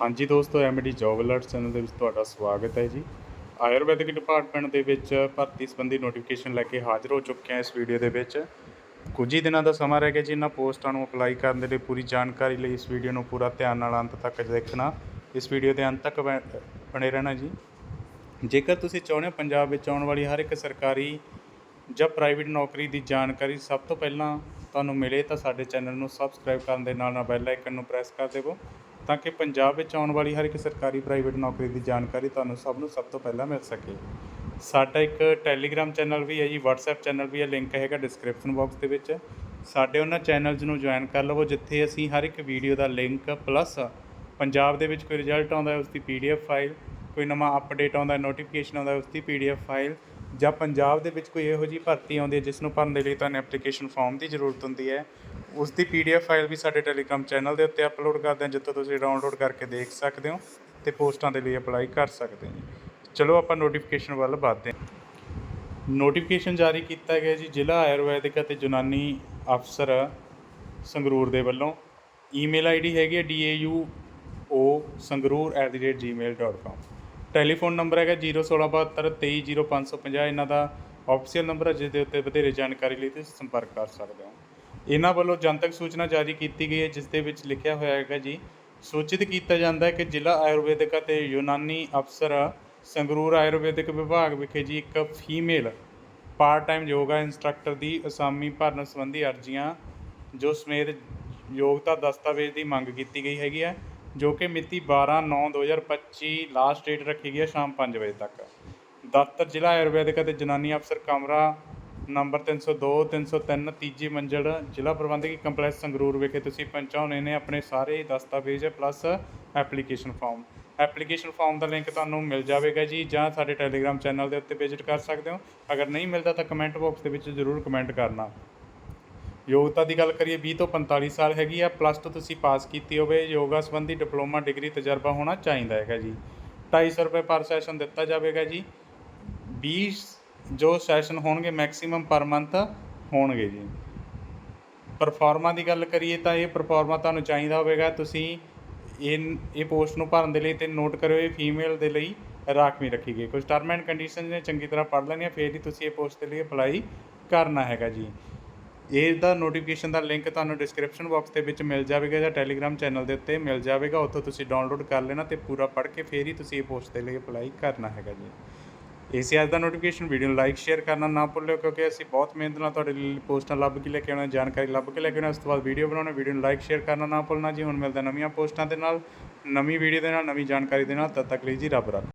ਹਾਂਜੀ ਦੋਸਤੋ MD job alert channel ਦੇ ਵਿੱਚ ਤੁਹਾਡਾ ਸਵਾਗਤ ਹੈ ਜੀ। ਆਯੁਰਵੈਦਿਕ ਡਿਪਾਰਟਮੈਂਟ ਦੇ ਵਿੱਚ ਭਰਤੀ ਸੰਬੰਧੀ ਨੋਟੀਫਿਕੇਸ਼ਨ ਲੈ ਕੇ ਹਾਜ਼ਰ ਹੋ ਚੁੱਕੇ ਹਾਂ ਇਸ ਵੀਡੀਓ ਦੇ ਵਿੱਚ। ਕੁਝ ਹੀ ਦਿਨਾਂ ਦਾ ਸਮਾਂ ਰਹਿ ਗਿਆ ਜੀ, ਇਹਨਾਂ ਪੋਸਟਾਂ ਨੂੰ ਅਪਲਾਈ ਕਰਨ ਦੇ ਲਈ ਪੂਰੀ ਜਾਣਕਾਰੀ ਲਈ ਇਸ ਵੀਡੀਓ ਨੂੰ ਪੂਰਾ ਧਿਆਨ ਨਾਲ ਅੰਤ ਤੱਕ ਦੇਖਣਾ। ਇਸ ਵੀਡੀਓ ਦੇ ਅੰਤ ਤੱਕ ਬਣੇ ਰਹਿਣਾ ਜੀ। ਜੇਕਰ ਤੁਸੀਂ ਚਾਹੁੰਦੇ ਹੋ ਪੰਜਾਬ ਵਿੱਚ ਆਉਣ ਵਾਲੀ ਹਰ ਇੱਕ ਸਰਕਾਰੀ ਜਾਂ ਪ੍ਰਾਈਵੇਟ ਨੌਕਰੀ ਦੀ ਜਾਣਕਾਰੀ ਸਭ ਤੋਂ ਪਹਿਲਾਂ ਤੁਹਾਨੂੰ ਮਿਲੇ, ਤਾਂ ਸਾਡੇ ਚੈਨਲ ਨੂੰ ਸਬਸਕ੍ਰਾਈਬ ਕਰਨ ਦੇ ਨਾਲ ਨਾਲ ਬੈਲ ਆਈਕਨ ਨੂੰ ਪ੍ਰੈਸ ਕਰ ਦੇਵੋ। ਤਾਂ ਕਿ ਪੰਜਾਬ ਵਿੱਚ ਆਉਣ ਵਾਲੀ ਹਰ ਇੱਕ ਸਰਕਾਰੀ ਪ੍ਰਾਈਵੇਟ ਨੌਕਰੀ ਦੀ ਜਾਣਕਾਰੀ ਤੁਹਾਨੂੰ ਸਭ ਨੂੰ ਸਭ ਤੋਂ ਪਹਿਲਾਂ ਮਿਲ ਸਕੇ। ਸਾਡਾ ਇੱਕ ਟੈਲੀਗ੍ਰਾਮ ਚੈਨਲ ਵੀ ਹੈ ਜੀ, WhatsApp ਚੈਨਲ ਵੀ ਹੈ, ਲਿੰਕ ਹੈਗਾ ਡਿਸਕ੍ਰਿਪਸ਼ਨ ਬਾਕਸ ਦੇ ਵਿੱਚ। ਸਾਡੇ ਉਹਨਾਂ ਚੈਨਲਸ ਨੂੰ ਜੁਆਇਨ ਕਰ ਲਵੋ, ਜਿੱਥੇ ਅਸੀਂ ਹਰ ਇੱਕ ਵੀਡੀਓ ਦਾ ਲਿੰਕ ਪਲੱਸ ਪੰਜਾਬ ਦੇ ਵਿੱਚ ਕੋਈ ਰਿਜ਼ਲਟ ਆਉਂਦਾ ਹੈ ਉਸ ਦੀ ਪੀਡੀਐਫ ਫਾਈਲ ਕੋਈ ਨਵਾਂ ਅਪਡੇਟ ਆਉਂਦਾ ਨੋਟੀਫਿਕੇਸ਼ਨ ਆਉਂਦਾ ਉਸ ਦੀ ਪੀਡੀਐਫ ਫਾਈਲ ਜਾਂ ਪੰਜਾਬ ਦੇ ਵਿੱਚ ਕੋਈ ਇਹੋ ਜਿਹੀ ਭਰਤੀ ਆਉਂਦੀ ਹੈ, ਜਿਸ ਨੂੰ ਭਰਨ ਦੇ ਲਈ ਤੁਹਾਨੂੰ ਐਪਲੀਕੇਸ਼ਨ ਫਾਰਮ ਦੀ ਜ਼ਰੂਰਤ ਹੁੰਦੀ ਹੈ। ਉਸ ਦੀ ਪੀਡੀਐਫ ਫਾਈਲ ਵੀ ਸਾਡੇ ਟੈਲੀਗ੍ਰਾਮ ਚੈਨਲ ਦੇ ਉੱਤੇ ਅਪਲੋਡ ਕਰਦੇ ਹਾਂ, ਜਿੱਥੋਂ ਤੁਸੀਂ ਡਾਊਨਲੋਡ ਕਰਕੇ ਦੇਖ ਸਕਦੇ ਹੋ ਤੇ ਪੋਸਟਾਂ ਦੇ ਲਈ ਅਪਲਾਈ ਕਰ ਸਕਦੇ ਹੋ। ਚਲੋ ਆਪਾਂ ਨੋਟੀਫਿਕੇਸ਼ਨ ਵੱਲ ਵਧਦੇ ਹਾਂ। ਨੋਟੀਫਿਕੇਸ਼ਨ ਜਾਰੀ ਕੀਤਾ ਗਿਆ ਜੀ, ਜ਼ਿਲ੍ਹਾ ਆਯੁਰਵੈਦਿਕ ਅਤੇ ਯੂਨਾਨੀ ਅਫਸਰ ਸੰਗਰੂਰ ਦੇ ਵੱਲੋਂ। ਈਮੇਲ ਆਈਡੀ ਹੈਗੀ ਹੈ daao ਸੰਗਰੂਰ@gmail.com ਟੈਲੀਫੋਨ ਨੰਬਰ ਹੈਗਾ 01672230550 ਇਹਨਾਂ ਦਾ ਆਫੀਸ਼ੀਅਲ ਨੰਬਰ ਹੈ, ਜਿਸ ਦੇ ਉੱਤੇ ਵਧੇਰੇ ਜਾਣਕਾਰੀ ਲਈ ਤੁਸੀਂ ਸੰਪਰਕ ਕਰ ਸਕਦੇ ਹੋ। ਇਹਨਾਂ ਵੱਲੋਂ ਜਨਤਕ ਸੂਚਨਾ ਜਾਰੀ ਕੀਤੀ ਗਈ ਹੈ, ਜਿਸ ਦੇ ਵਿੱਚ ਲਿਖਿਆ ਹੋਇਆ ਹੈਗਾ ਜੀ, ਸੂਚਿਤ ਕੀਤਾ ਜਾਂਦਾ ਹੈ ਕਿ ਜ਼ਿਲ੍ਹਾ ਆਯੁਰਵੈਦਿਕ ਅਤੇ ਯੂਨਾਨੀ ਅਫਸਰ ਸੰਗਰੂਰ ਆਯੁਰਵੈਦਿਕ ਵਿਭਾਗ ਵਿਖੇ ਜੀ ਇੱਕ female part time yoga instructor ਦੀ ਅਸਾਮੀ ਭਰਨ ਸੰਬੰਧੀ ਅਰਜ਼ੀਆਂ, ਜੋ ਸਮੇਤ ਯੋਗਤਾ ਦਸਤਾਵੇਜ਼ ਦੀ ਮੰਗ ਕੀਤੀ ਗਈ ਹੈਗੀ ਹੈ, ਜੋ ਕਿ ਮਿਤੀ 12/9/2025 ਲਾਸਟ ਡੇਟ ਰੱਖੀ ਗਈ ਹੈ, ਸ਼ਾਮ 5 ਵਜੇ ਤੱਕ। ਦਫ਼ਤਰ ਜ਼ਿਲ੍ਹਾ ਆਯੁਰਵੈਦਿਕ ਅਤੇ ਜਨਾਨੀ ਅਫਸਰ ਕਮਰਾ ਨੰਬਰ 302 303 ਤੀਜੀ ਮੰਜ਼ਲ ਜ਼ਿਲ੍ਹਾ ਪ੍ਰਬੰਧਕੀ ਕੰਪਲੈਕਸ ਸੰਗਰੂਰ ਵਿਖੇ ਤੁਸੀਂ ਪਹੁੰਚਾਉਣੇ ਨੇ ਆਪਣੇ ਸਾਰੇ ਦਸਤਾਵੇਜ਼ plus application form. Application form ਦਾ ਲਿੰਕ ਤੁਹਾਨੂੰ ਮਿਲ ਜਾਵੇਗਾ ਜੀ, ਜਾਂ ਸਾਡੇ ਟੈਲੀਗ੍ਰਾਮ ਚੈਨਲ ਦੇ ਉੱਤੇ ਵਿਜ਼ਿਟ ਕਰ ਸਕਦੇ ਹੋ। ਅਗਰ ਨਹੀਂ ਮਿਲਦਾ ਤਾਂ ਕਮੈਂਟ ਬਾਕਸ ਦੇ ਵਿੱਚ ਜ਼ਰੂਰ ਕਮੈਂਟ ਕਰਨਾ। ਯੋਗਤਾ ਦੀ ਗੱਲ ਕਰੀਏ 20 ਤੋਂ 45 ਸਾਲ ਹੈਗੀ ਆ, ਪਲੱਸ 2 ਤੁਸੀਂ ਪਾਸ ਕੀਤੀ ਹੋਵੇ, ਯੋਗਾ ਸੰਬੰਧੀ ਡਿਪਲੋਮਾ, ਡਿਗਰੀ, ਤਜਰਬਾ ਹੋਣਾ ਚਾਹੀਦਾ ਹੈਗਾ ਜੀ। 250 ਰੁਪਏ ਪਰ ਸੈਸ਼ਨ ਦਿੱਤਾ ਜਾਵੇਗਾ ਜੀ। 20 ਜੋ ਸੈਸ਼ਨ ਹੋਣਗੇ ਮੈਕਸਿਮਮ ਪਰ ਮੰਥ ਹੋਣਗੇ ਜੀ। ਪਰਫਾਰਮਾ ਦੀ ਗੱਲ ਕਰੀਏ ਤਾਂ ਇਹ ਪਰਫਾਰਮਾ ਤੁਹਾਨੂੰ ਚਾਹੀਦਾ ਹੋਵੇਗਾ, ਤੁਸੀਂ ਇਹ ਇਹ ਪੋਸਟ ਨੂੰ ਭਰਨ ਦੇ ਲਈ ਤੇ ਨੋਟ ਕਰਿਓ ਇਹ ਫੀਮੇਲ ਦੇ ਲਈ ਰਾਖਵੀਂ ਰੱਖੀ ਗਈ। ਕੁਝ ਟਰਮ ਐਂਡ ਕੰਡੀਸ਼ਨ ਨੇ, ਚੰਗੀ ਤਰ੍ਹਾਂ ਪੜ੍ਹ ਲੈਣੀਆਂ, ਫੇਰ ਹੀ ਤੁਸੀਂ ਇਹ ਪੋਸਟ ਦੇ ਲਈ ਅਪਲਾਈ ਕਰਨਾ ਹੈਗਾ ਜੀ। ਇਹ ਦਾ ਨੋਟੀਫਿਕੇਸ਼ਨ ਦਾ ਲਿੰਕ ਤੁਹਾਨੂੰ ਡਿਸਕ੍ਰਿਪਸ਼ਨ ਬਾਕਸ ਦੇ ਵਿੱਚ ਮਿਲ ਜਾਵੇਗਾ ਜਾਂ ਟੈਲੀਗ੍ਰਾਮ ਚੈਨਲ ਦੇ ਉੱਤੇ ਮਿਲ ਜਾਵੇਗਾ। ਉੱਥੋਂ ਤੁਸੀਂ ਡਾਊਨਲੋਡ ਕਰ ਲੈਣਾ ਤੇ ਪੂਰਾ ਪੜ੍ਹ ਕੇ ਫੇਰ ਹੀ ਤੁਸੀਂ ਇਹ ਪੋਸਟ ਦੇ ਲਈ ਅਪਲਾਈ ਕਰਨਾ ਹੈਗਾ ਜੀ। ਇਸੇ ਅੱਜ ਦਾ ਨੋਟੀਫਿਕੇਸ਼ਨ ਵੀਡੀਓ ਨੂੰ ਲਾਈਕ ਸ਼ੇਅਰ ਕਰਨਾ ਨਾ ਭੁੱਲਿਓ ਕਿਉਂਕਿ ਅਸੀਂ ਬਹੁਤ ਮਿਹਨਤ ਨਾਲ ਤੁਹਾਡੇ ਲਈ ਪੋਸਟਾਂ ਲੱਭ ਕੇ ਲੈ ਕੇ ਆਉਣਾ, ਜਾਣਕਾਰੀ ਲੱਭ ਕੇ ਲੈ ਕੇ ਆਉਣਾ, ਉਸ ਤੋਂ ਬਾਅਦ ਵੀਡੀਓ ਬਣਾਉਣਾ ਵੀਡੀਓ ਨੂੰ ਲਾਈਕ ਸ਼ੇਅਰ ਕਰਨਾ ਨਾ ਭੁੱਲਣਾ ਜੀ। ਹੁਣ ਮਿਲਦਾ ਨਵੀਆਂ ਪੋਸਟਾਂ ਦੇ ਨਾਲ, ਨਵੀਂ ਵੀਡੀਓ ਦੇ ਨਾਲ, ਨਵੀਂ ਜਾਣਕਾਰੀ ਦੇ ਨਾਲ। ਤਦ ਤੱਕ ਲਈ ਜੀ ਰੱਬ ਰੱਖ।